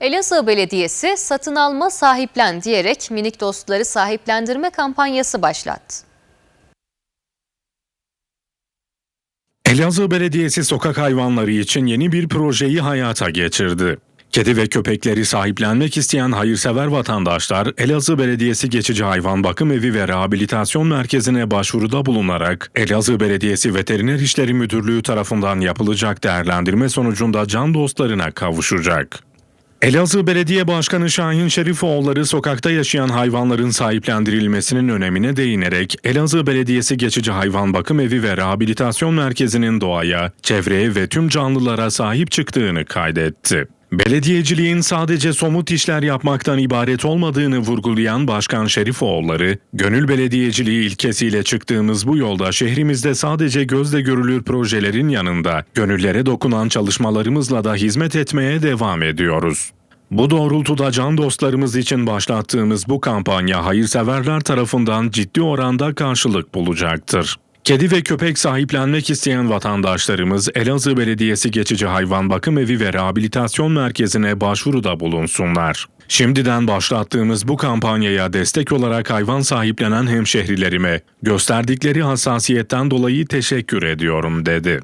Elazığ Belediyesi satın alma sahiplen diyerek minik dostları sahiplendirme kampanyası başlattı. Elazığ Belediyesi sokak hayvanları için yeni bir projeyi hayata geçirdi. Kedi ve köpekleri sahiplenmek isteyen hayırsever vatandaşlar Elazığ Belediyesi Geçici Hayvan Bakım Evi ve Rehabilitasyon Merkezi'ne başvuruda bulunarak Elazığ Belediyesi Veteriner İşleri Müdürlüğü tarafından yapılacak değerlendirme sonucunda can dostlarına kavuşacak. Elazığ Belediye Başkanı Şahin Şerifoğulları sokakta yaşayan hayvanların sahiplendirilmesinin önemine değinerek Elazığ Belediyesi Geçici Hayvan Bakım Evi ve Rehabilitasyon Merkezi'nin doğaya, çevreye ve tüm canlılara sahip çıktığını kaydetti. Belediyeciliğin sadece somut işler yapmaktan ibaret olmadığını vurgulayan Başkan Şerifoğulları, gönül belediyeciliği ilkesiyle çıktığımız bu yolda şehrimizde sadece gözle görülür projelerin yanında gönüllere dokunan çalışmalarımızla da hizmet etmeye devam ediyoruz. Bu doğrultuda can dostlarımız için başlattığımız bu kampanya hayırseverler tarafından ciddi oranda karşılık bulacaktır. Kedi ve köpek sahiplenmek isteyen vatandaşlarımız Elazığ Belediyesi Geçici Hayvan Bakım Evi ve Rehabilitasyon Merkezi'ne başvuruda bulunsunlar. Şimdiden başlattığımız bu kampanyaya destek olarak hayvan sahiplenen hemşehrilerime gösterdikleri hassasiyetten dolayı teşekkür ediyorum dedi.